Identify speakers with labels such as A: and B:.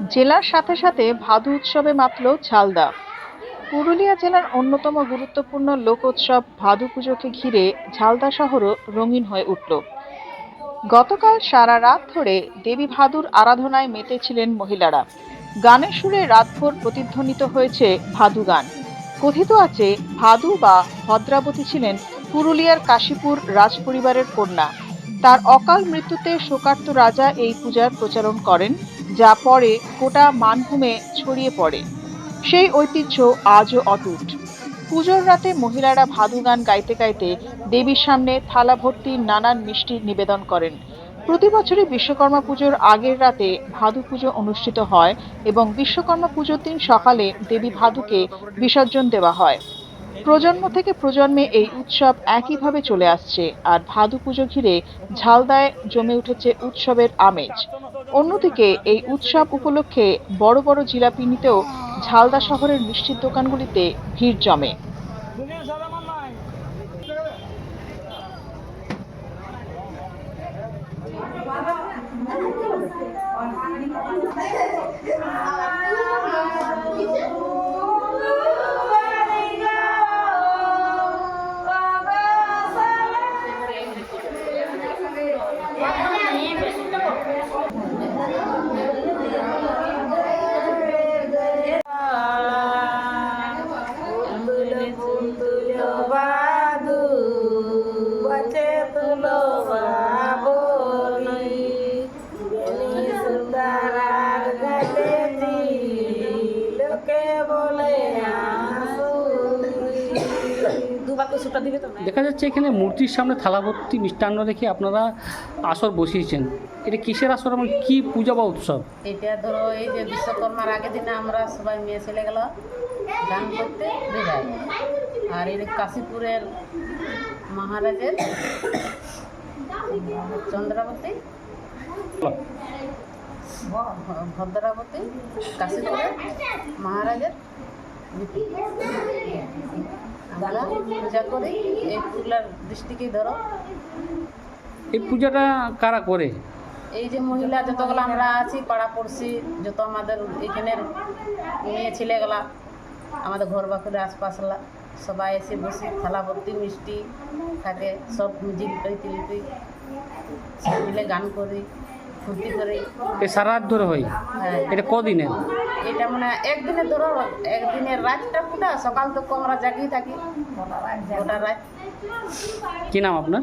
A: জেলার সাথে সাথে ভাদু উৎসবে মাতল ঝালদা। পুরুলিয়া জেলার অন্যতম গুরুত্বপূর্ণ লোকোৎসব ভাদু পুজোকে ঘিরে ঝালদা শহরও রঙিন হয়ে উঠল। গতকাল সারা রাত ধরে দেবী ভাদুর আরাধনায় মেতেছিলেন মহিলারা। গানের সুরে রাতভর প্রতিধ্বনিত হয়েছে ভাদু গান। কথিত আছে, ভাদু বা ভদ্রাবতী ছিলেন পুরুলিয়ার কাশীপুর রাজপরিবারের কন্যা। তার অকাল মৃত্যুতে শোকার্ত রাজা এই পূজার প্রচারণ করেন। যা পরে গোটা মানভূমে ছড়িয়ে পড়ে। সেই ঐতিহ্য আজও অটুট। পুজোর রাতে মহিলারা ভাদু গান গাইতে গাইতে দেবীর সামনে থালা ভর্তি নানান মিষ্টি নিবেদন করেন। প্রতি বছরই বিশ্বকর্মা পুজোর আগের রাতে ভাদু পুজো অনুষ্ঠিত হয় এবং বিশ্বকর্মা পুজোর দিন সকালে দেবী ভাদুকে বিসর্জন দেওয়া হয়। প্রজন্ম থেকে প্রজন্মে এই উৎসব একইভাবে চলে আসছে আর ভাদু পুজো ঘিরে ঝালদায় জমে উঠেছে উৎসবের আমেজ। অন্যদিকে এই উৎসব উপলক্ষে বড় বড় জিলাপি নিতেও ঝালদা শহরের মিষ্টির দোকানগুলিতে ভিড় জমে।
B: দেখা যাচ্ছে এখানে মূর্তির সামনে থালা ভর্তি মিষ্টান্ন রেখে আপনারা আসর বসিয়েছেন। এটা কিসের আসর এবং কি পূজা বা উৎসব?
C: এটা ধরো এই যে বিশ্বকর্মার আগের দিনে আমরা সবাই মেয়ে ছেলে গেল গান করতে বেরাই আর এই কাশীপুরের মহারাজের চন্দ্রাবতী। ভদ্রাবতী কাশীপুরের মহারাজের আমরা পূজা করি। এই পুরুলিয়ার ডিস্ট্রিক্টেই ধরো।
B: এই পূজাটা কারা করে?
C: এই যে মহিলা যতগুলো আমরা আছি পাড়া পড়শি যত আমাদের এখানের মেয়ে ছেলেগুলা আমাদের ঘর বাকুরের আশপাশলা সবাই এসে বসে থালা ভর্তি মিষ্টি থাকে সব জিলিপি টিলিপি সব মিলে গান করি। ফুর্তি করি
B: এ সারা রাত ধরে হয়
C: হ্যাঁ।
B: এটা কদিনের
C: এটা মানে একদিনে ধরো একদিনের রাতটা পুরা সকাল তো আমরা জাগিয়ে থাকি। গোটা রাত
B: কি নাম আপনার